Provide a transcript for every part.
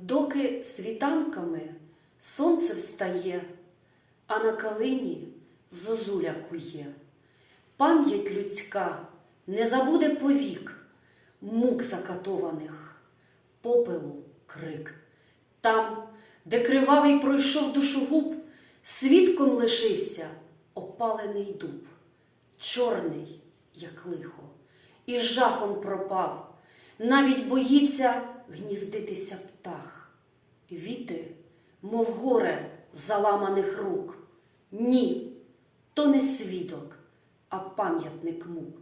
Доки світанками сонце встає, а на калині зозуля кує. Пам'ять людська не забуде повік мук закатованих, попелу крик. Там, де кривавий пройшов душогуб, свідком лишився опалений дуб, чорний, як лихо, і жахом пропав, навіть боїться гніздитися птах. Віти, мов горе заламаних рук. Ні, то не свідок, а пам'ятник мук.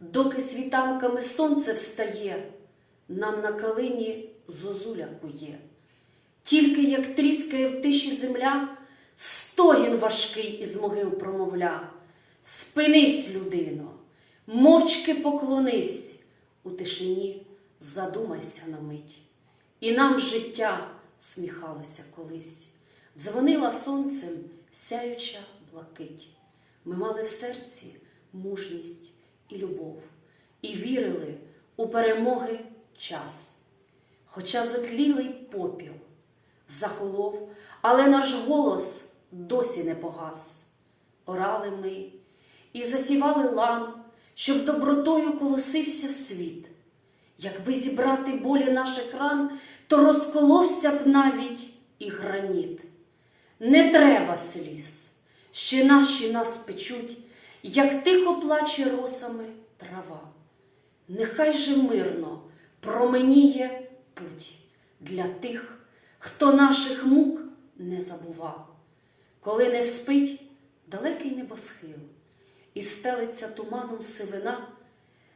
Доки світанками сонце встає, нам на калині зозуля кує. Тільки як тріскає в тиші земля, стогін важкий із могил промовля. Спинись, людино, мовчки поклонись, у тишині задумайся на мить. І нам життя сміхалося колись, дзвонила сонцем сяюча блакить. Ми мали в серці мужність і любов, і вірили у перемоги час. Хоча затлілий попіл захолов, але наш голос досі не погас. Орали ми і засівали лан, щоб добротою колосився світ. Якби зібрати болі наших ран, то розколовся б навіть і граніт. Не треба сліз, ще наші нас печуть, як тихо плаче росами трава. Нехай же мирно променіє путь для тих, хто наших мук не забував. Коли не спить далекий небосхил і стелиться туманом сивина,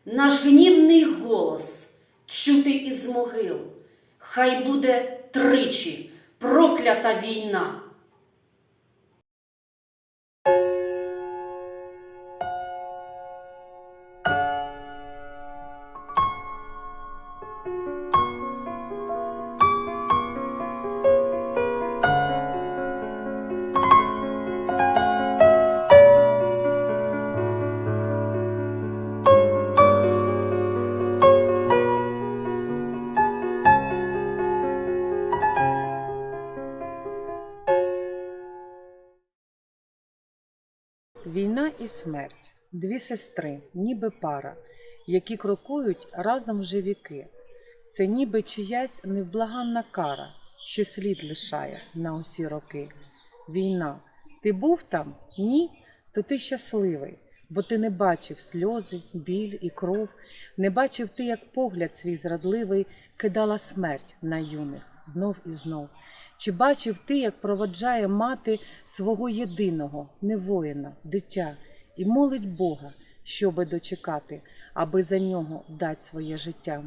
наш гнівний голос чути із могил, хай буде тричі проклята війна. Смерть дві сестри, ніби пара, які крокують разом вже віки. Це ніби чиясь невблаганна кара, що слід лишає на усі роки. Війна, ти був там? Ні? То ти щасливий, бо ти не бачив сльози, біль і кров, не бачив ти, як погляд свій зрадливий кидала смерть на юних знов і знов. Чи бачив ти, як проводжає мати свого єдиного, не воїна, дитя, і молить Бога, щоби дочекати, аби за нього дать своє життя?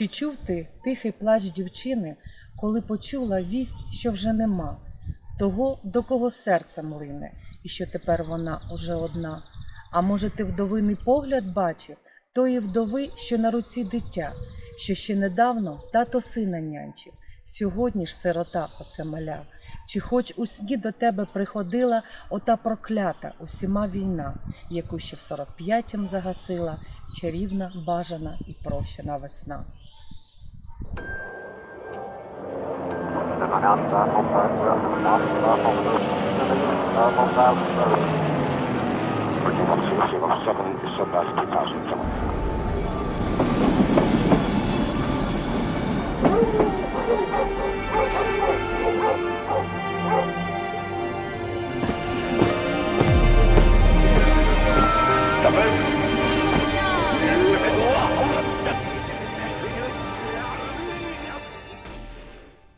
Чи чув ти тихий плач дівчини, коли почула вість, що вже нема, того, до кого серце млине, і що тепер вона уже одна? А може, ти вдовиний погляд бачив, тої вдови, що на руці дитя, що ще недавно тато сина нянчив, сьогодні ж сирота оце маля. Чи хоч у сні до тебе приходила ота проклята усіма війна, яку ще в 45-м загасила чарівна, бажана і прощена весна.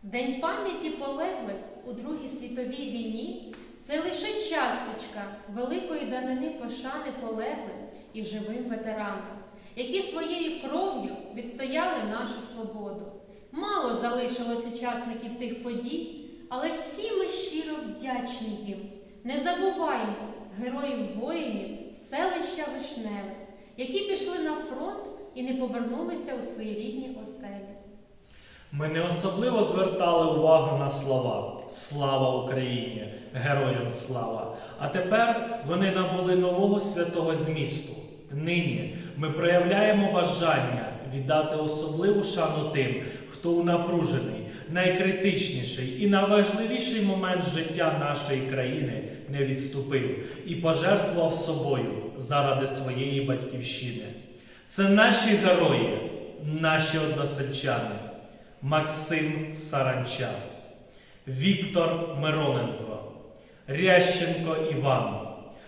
День пам'яті полеглих у Другій світовій війні це лише часточка великої данини пошани полеглим і живим ветеранам, які своєю кров'ю відстояли нашу свободу. Мало залишилось учасників тих подій, але всі ми щиро вдячні їм. Не забуваймо героїв воїнів селища Вишневе, які пішли на фронт і не повернулися у свої рідні оселі. Ми не особливо звертали увагу на слова Слава Україні! Героям слава! А тепер вони набули нового святого змісту. Нині ми проявляємо бажання віддати особливу шану тим, хто у напружений, найкритичніший і найважливіший момент життя нашої країни не відступив і пожертвував собою заради своєї батьківщини. Це наші герої, наші односельчани. Максим Саранча, Віктор Мироненко, Рященко Іван,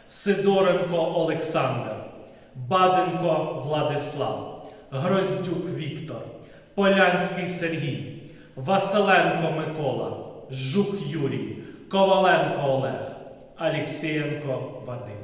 Сидоренко Олександр, Баденко Владислав, Гроздюк Віктор, Полянський Сергій, Василенко Микола, Жук Юрій, Коваленко Олег, Алексієнко Вадим.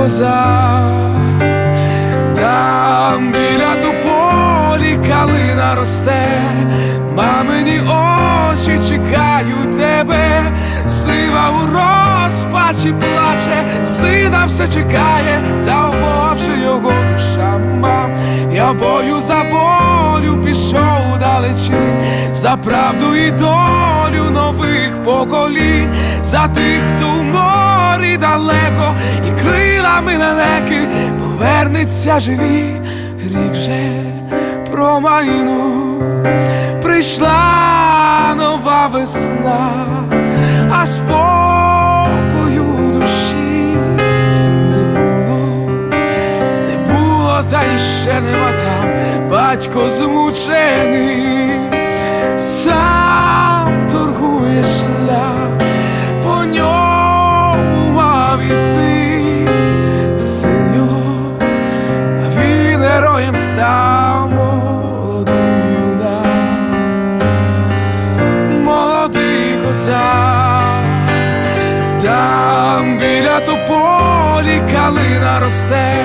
козак, там біля тополі калина росте, мамині очі чекають тебе, сива у розпачі плаче, сина все чекає, та в його душа мам. Я бою за волю пішов далечінь, за правду і долю нових поколінь, за тих, хто в морі далеко, і крилами лелеки повернеться живі, рік вже промайну прийшла нова весна, а спокою душі не було. Не було, та й ще нема там. Батько змучений, сам торгує шлях, молодий молодий козак, там біля тополі калина росте,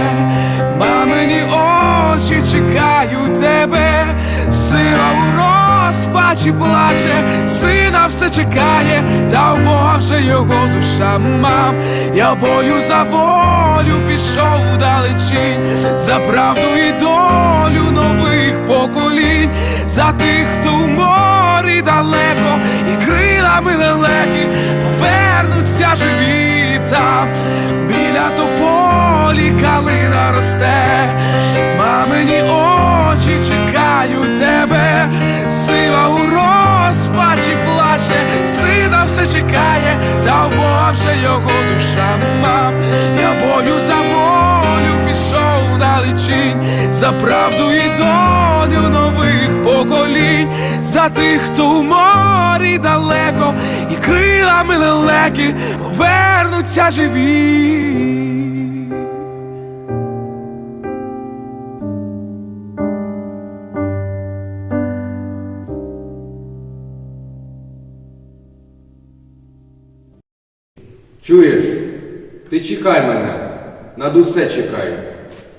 мамині очі чекають тебе, сила у розпачі плаче, сина все чекає, та у Бога вже його душа мам. Я бою за волю пішов далечінь, за правду і долю нових поколінь, за тих, хто у морі далеко, і крилами лелеки повернуться живі. Там, біля тополі калина росте, мамині очі чекають тебе, сива у розпачі плаче, сина все чекає, та вже його душа. Мам. Я бою за волю пішов далечінь, за правду і долю нових поколінь, за тих, хто в морі далеко, і крилами лелеки повернуться живі. Чуєш? Ти чекай мене, над усе чекай,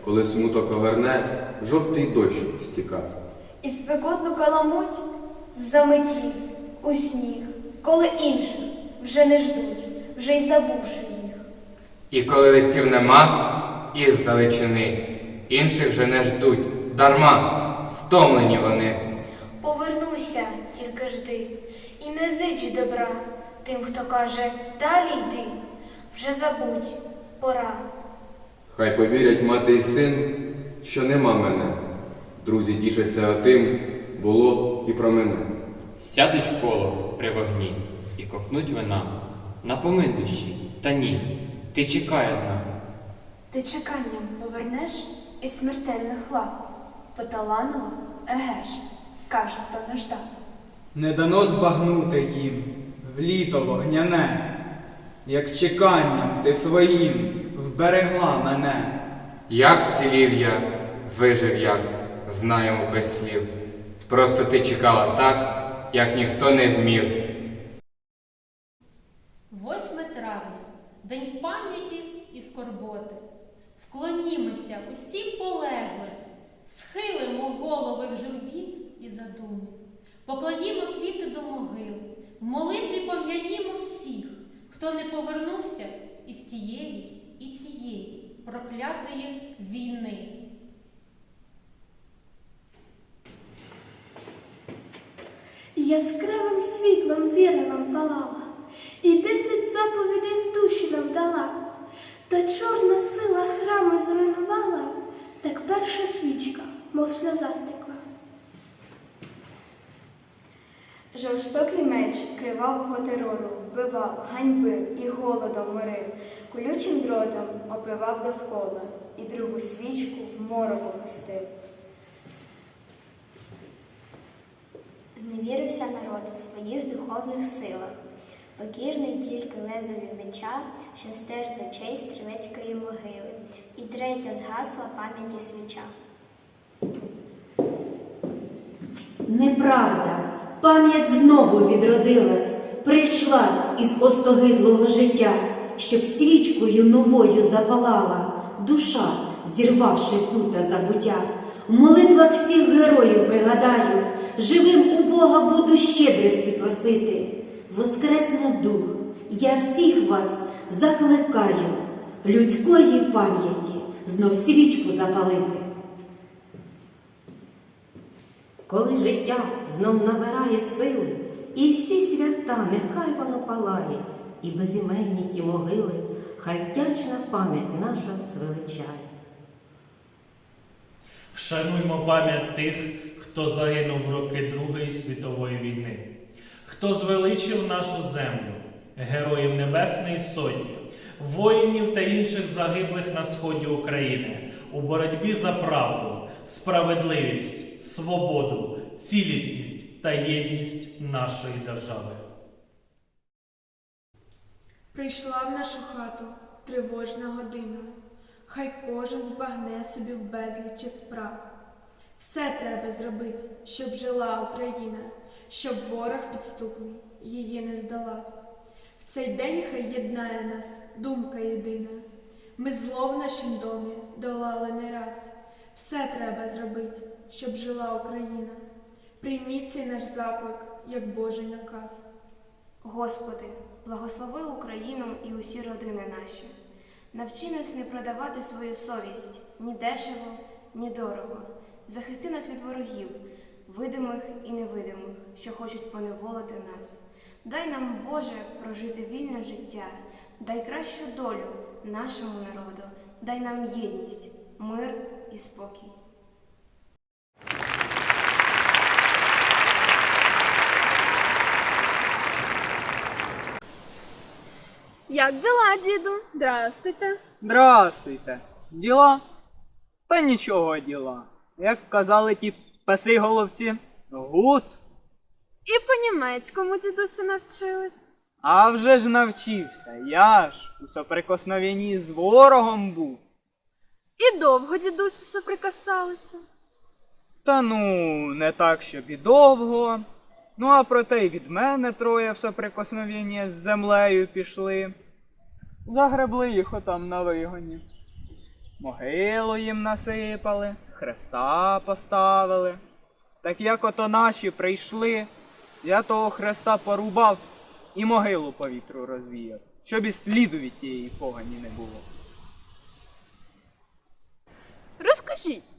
коли смуток оверне, жовтий дощ стіка. І в спекотну каламуть в заметі, у сніг, коли інших вже не ждуть, вже й забувши їх. І коли листів нема, і з далечини, інших же не ждуть, дарма, стомлені вони. Повернуся, тільки жди, і не зич добра тим, хто каже далі йди. Вже забудь, пора. Хай повірять мати і син, що нема мене. Друзі тішаться тим, було і про мене. Сядуть в коло при вогні і ковнуть вина. Напомин душі, та ні, ти чекай одна. Ти чеканням повернеш із смертельних лав. Поталанило, еге ж, скаже, хто не ждав. Не дано збагнути їм в літо вогняне, як чеканням ти своїм вберегла мене. Як вцілів я, вижив як, знаємо без слів. Просто ти чекала так, як ніхто не вмів. 8 травня День пам'яті і скорботи. Вклонімося усім полеглим, схилимо голови в журбі і задумі, покладімо квіти до могил, в молитві пом'янімо всіх, хто не повернувся із тієї і цієї проклятої війни. Яскравим світлом віра нам палала, і десять заповідей в душі нам дала. Та чорна сила храму зруйнувала, так перша свічка, мов сльоза стекла. Жорстокий меч кривавого терору вбивав, ганьбив і голодом морив, колючим дротом опивав довкола і другу свічку в морок опустив. Зневірився народ в своїх духовних силах, покірний тільки лезові меча, що стеж за честь стрілецької могили, і третя згасла пам'яті свіча. Неправда, пам'ять знову відродилась, прийшла із остогидлого життя, щоб свічкою новою запалала душа, зірвавши пута забуття. В молитвах всіх героїв пригадаю, живим у Бога буду щедрості просити. Воскресне дух, я всіх вас закликаю, людської пам'яті знов свічку запалити. Коли життя знов набирає сили, і всі свята, нехай воно палає, і безіменні ті могили, хай вдячна пам'ять наша звеличає. Вшануймо пам'ять тих, хто загинув в роки Другої світової війни, хто звеличив нашу землю, героїв Небесної Сотні, воїнів та інших загиблих на сході України у боротьбі за правду, справедливість, свободу, цілісність та єдність нашої держави. Прийшла в нашу хату тривожна година. Хай кожен збагне собі в безлічі справ. Все треба зробити, щоб жила Україна, щоб ворог підступний її не здолав. В цей день хай єднає нас думка єдина. Ми зло в нашім домі долали не раз. Все треба зробити, щоб жила Україна. Прийміть цей наш заклик, як Божий наказ. Господи, благослови Україну і усі родини наші. Навчи нас не продавати свою совість ні дешево, ні дорого. Захисти нас від ворогів, видимих і невидимих, що хочуть поневолити нас. Дай нам, Боже, прожити вільне життя, дай кращу долю нашому народу, дай нам єдність, мир і спокій. Як дела, діду? Здрастуйте. Здрастуйте. Діла? Та нічого діла. Як казали ті паси головці, гуд. І по-німецькому дідусю навчились. А вже ж навчився. Я ж у соприкосновенні з ворогом був. І довго дідусю соприкасалися. Та ну, не так, щоб і довго. Ну, а проте й від мене троє в соприкосновення з землею пішли. Загребли їх отам на вигоні. Могилу їм насипали, хреста поставили. Так як ото наші прийшли, я того хреста порубав і могилу по вітру розвіяв, щоб і сліду від тієї погані не було. Розкажіть.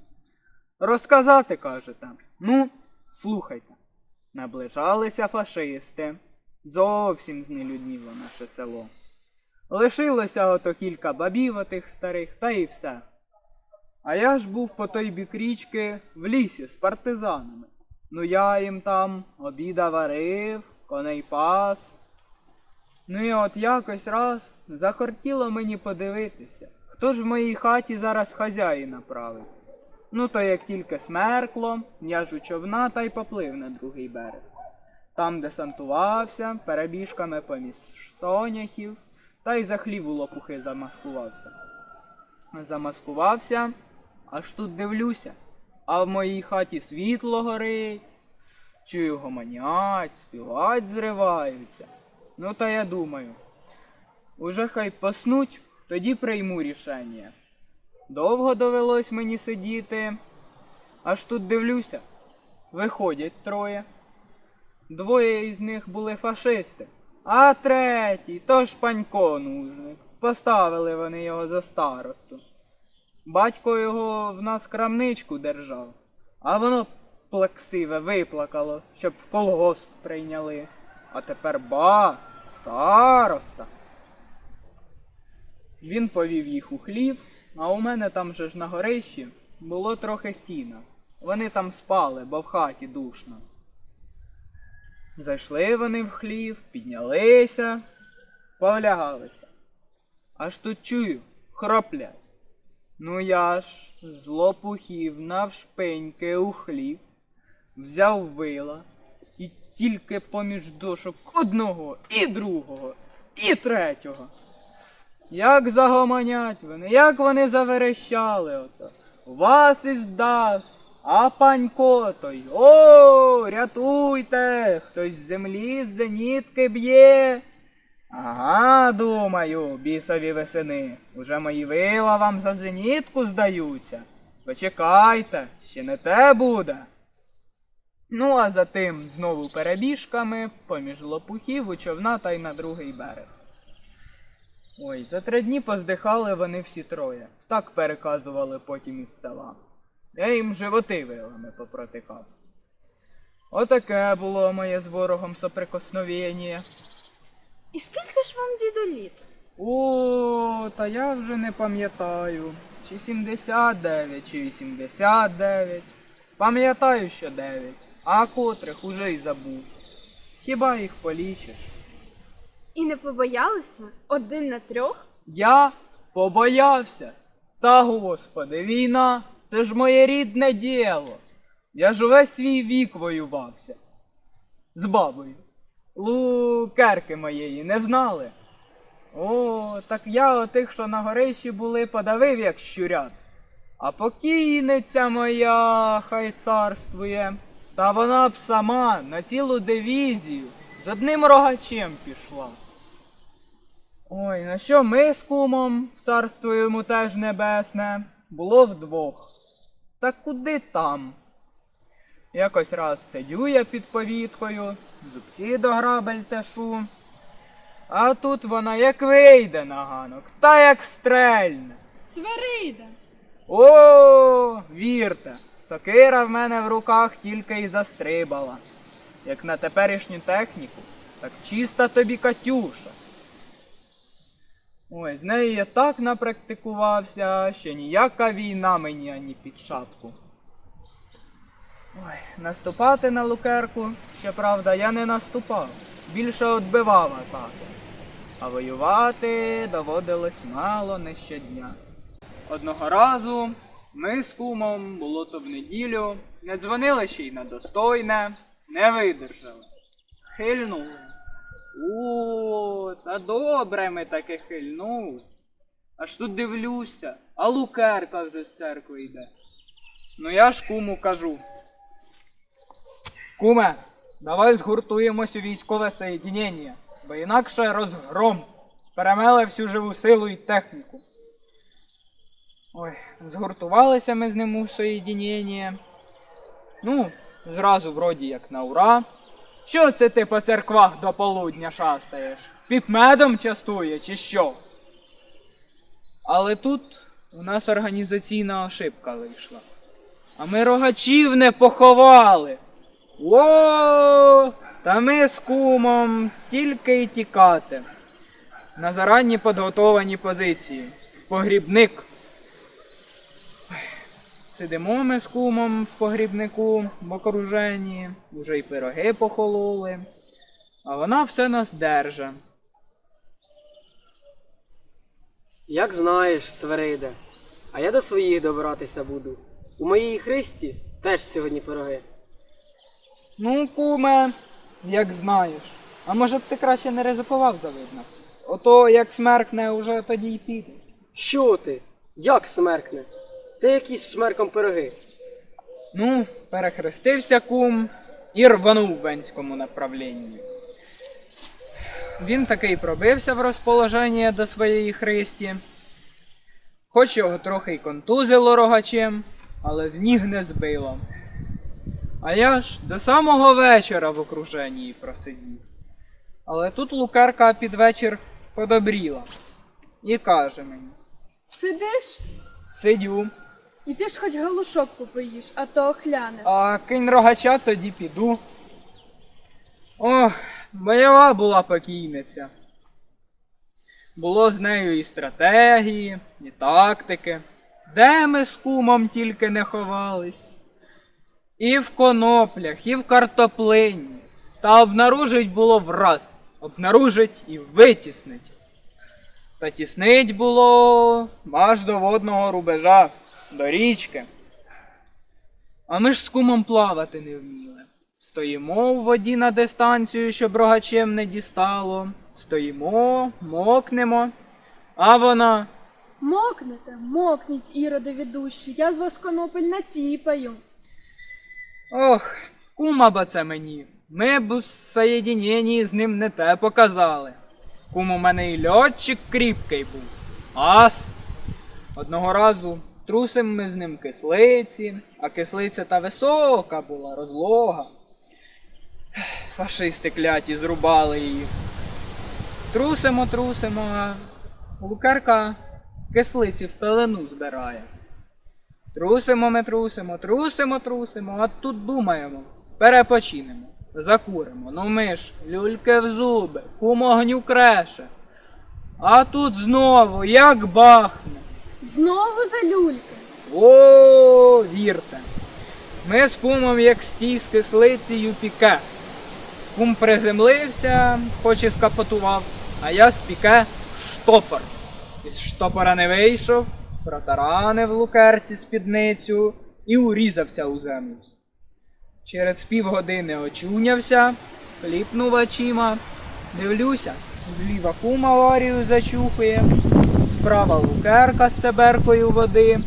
Розказати кажете. Ну, слухайте. Наближалися фашисти. Зовсім знелюдніло наше село. Лишилося ото кілька бабів отих старих, та й все. А я ж був по той бік річки в лісі з партизанами. Ну я їм там обіда варив, коней пас. Ну і от якось раз захотіло мені подивитися, хто ж в моїй хаті зараз хазяїна править. Ну то як тільки смеркло, я човна та й поплив на другий берег. Там десантувався, перебіжками поміж соняхів, та й за хліб у лопухи замаскувався. Замаскувався, аж тут дивлюся, а в моїй хаті світло горить, чую гомонять, співать зриваються. Ну та я думаю, уже хай поснуть, тоді прийму рішення. Довго довелось мені сидіти, аж тут дивлюся, виходять троє. Двоє із них були фашисти, а третій то ж панько нужник. Поставили вони його за старосту. Батько його в нас крамничку держав, а воно плаксиве виплакало, щоб в колгосп прийняли. А тепер ба, староста. Він повів їх у хлів, а у мене там же ж на горищі було трохи сіна. Вони там спали, бо в хаті душно. Зайшли вони в хлів, піднялися, повлягалися. Аж тут чую, хроплять. Ну я ж з лопухів навшпеньки у хлів, взяв вила і тільки поміж дошок одного і другого, і третього. Як загомонять вони, як вони заверещали ото. Вас іздасть, а панько той. О, рятуйте! Хтось з землі з зенітки б'є. Ага, думаю, бісові весени. Уже мої вила вам за зенітку здаються. Почекайте, ще не те буде. Ну, а затим знову перебіжками поміж лопухів у човна та й на другий берег. Ой, за три дні поздихали вони всі троє. Так переказували потім із села. Я їм животи вилами попротикав. Отаке було моє з ворогом соприкосновення. І скільки ж вам діду літ? О, та я вже не пам'ятаю. Чи 79, чи 89. Пам'ятаю, що 9, а котрих уже й забув. Хіба їх полічиш? І не побоялися один на трьох? Я побоявся. Та господи, війна це ж моє рідне діло. Я ж увесь свій вік воювався. З бабою. Лукерки моєї не знали. О, так я отих, що на горищі були, подавив, як щурят. А покійниця моя, хай царствує, та вона б сама на цілу дивізію з одним рогачем пішла. Ой, на що ми з кумом, царство йому теж небесне, було вдвох. Та куди там? Якось раз сидю я під повіткою, зубці до грабель тешу. А тут вона як вийде на ганок, та як стрельне. Свирида! О, вірте, сокира в мене в руках тільки й застрибала. Як на теперішню техніку, так чиста тобі Катюша. Ой, з нею я так напрактикувався, що ніяка війна мені ані під шапку. Ой, наступати на лукерку, щоправда, я не наступав, більше отбивав атаки. А воювати доводилось мало не щодня. Одного разу ми з кумом, було то в неділю, не дзвонили ще й на достойне, не видержали. Хильнули. О, та добре ми таки хильнули. Аж тут дивлюся, а лукерка вже з церкви йде. Ну я ж куму кажу. Куме, давай згуртуємось у військове соєдінення, бо інакше розгром перемеле всю живу силу і техніку. Ой, згуртувалися ми з ним у соєдінення. Ну, зразу вроді як на ура. Що це ти по церквах до полудня шастаєш? Під медом частує, чи що? Але тут у нас організаційна ошибка вийшла. А ми рогачів не поховали. О, та ми з кумом тільки й тікати. На заранні підготовані позиції. Погрібник. Сидимо ми з кумом в погрібнику в окруженні, уже й пироги похололи, а вона все нас держа. Як знаєш, Свериде, а я до своїх добиратися буду. У моїй Христі теж сьогодні пироги. Ну, куме, як знаєш. А може б ти краще не ризикував завидно? Ото як смеркне, уже тоді й піде. Що ти? Як смеркне? Ти якісь шмерком пироги. Ну, перехрестився кум і рванув в Венському направлінні. Він таки пробився в розположення до своєї Христі. Хоч його трохи й контузило рогачем, але з ніг не збило. А я ж до самого вечора в окруженні просидів. Але тут лукерка під вечір подобріла і каже мені: Сидиш? сидю, І ти ж хоч галушок попоїш, а то охлянеш. А кинь рогача, тоді піду. Ох, бойова була покійниця. Було з нею і стратегії, і тактики. Де ми з кумом тільки не ховались. І в коноплях, і в картоплині. Та обнаружить було враз. Обнаружить і витіснить. Та тіснить було аж до водного рубежа, до річки. А ми ж з кумом плавати не вміли. Стоїмо в воді на дистанцію, щоб рогачем не дістало. Стоїмо, мокнемо. А вона. Мокнете, мокніть, іродові душі, я з вас конопель натіпаю. Ох, кума ба це мені. Ми б у соєдіненні з ним не те показали. Кум у мене і льотчик кріпкий був. Ас. Одного разу трусим ми з ним кислиці, а кислиця та висока була, розлога. Фашисти кляті зрубали її. Трусимо, трусимо, а лукерка кислиці в пелену збирає. Трусимо ми трусимо, трусимо, трусимо, а тут думаємо, перепочинемо, закуримо. Ну ми ж, люльки в зуби, кум огню креше. А тут знову, як бахне. Знову за люльки. О, вірте. Ми з кумом як стій з кислицею піке. Кум приземлився, хоч і скапотував, а я з піке штопор. Із штопора не вийшов, протаранив лукерці спідницю і урізався у землю. Через півгодини очунявся, кліпнув очима, дивлюся, зліва кум аварію зачухує, справа лукерка з цеберкою води.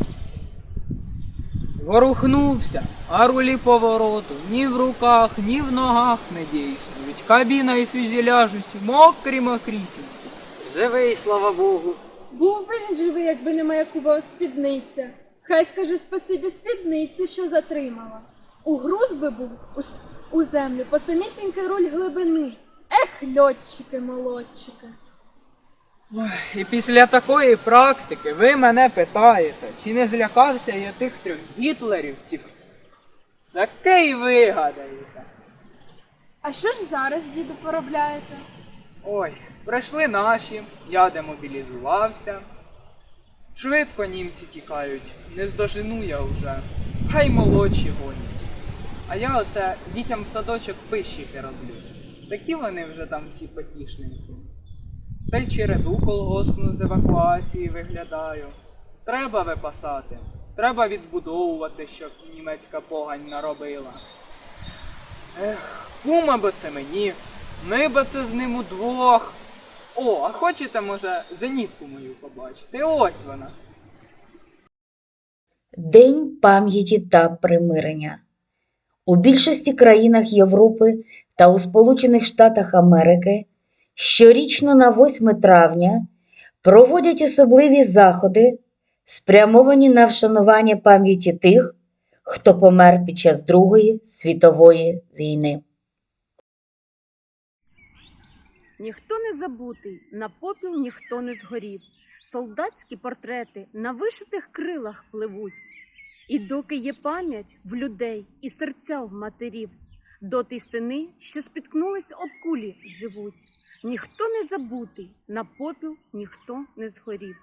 Ворухнувся, а рулі повороту ні в руках, ні в ногах не дійснують. Кабіна і фюзеляж усі мокрі мокрісінькі. Живий, слава Богу. Був би він живий, якби не маякував спідниця. Хай скаже спасибі спідниці, що затримала. У груз би був у, у землю по самісінький руль глибини. Ех, льотчики, молодчики. І після такої практики ви мене питаєте, чи не злякався я тих трьох гітлерівців? Таке й вигадаєте. А що ж зараз, діду, поробляєте? Ой, прийшли наші, я демобілізувався. Швидко німці тікають, не здожену я вже. Хай молодші гонять. А я оце дітям в садочок пищики роблю. Такі вони вже там всі потішненькі. Та й череду колгоспну з евакуації виглядаю. Треба випасати, треба відбудовувати, щоб німецька погань наробила. Ех, кума би це мені, ми би це з ним удвох. О, а хочете, може, зенітку мою побачити? Ось вона. День пам'яті та примирення. У більшості країнах Європи та у Сполучених Штатах Америки щорічно на 8 травня проводять особливі заходи, спрямовані на вшанування пам'яті тих, хто помер під час Другої світової війни. Ніхто не забутий, на попіл ніхто не згорів. Солдатські портрети на вишитих крилах пливуть. І доки є пам'ять в людей і серця в матерів, доти сини, що спіткнулись об кулі, живуть. Ніхто не забутий, на попіл ніхто не згорів.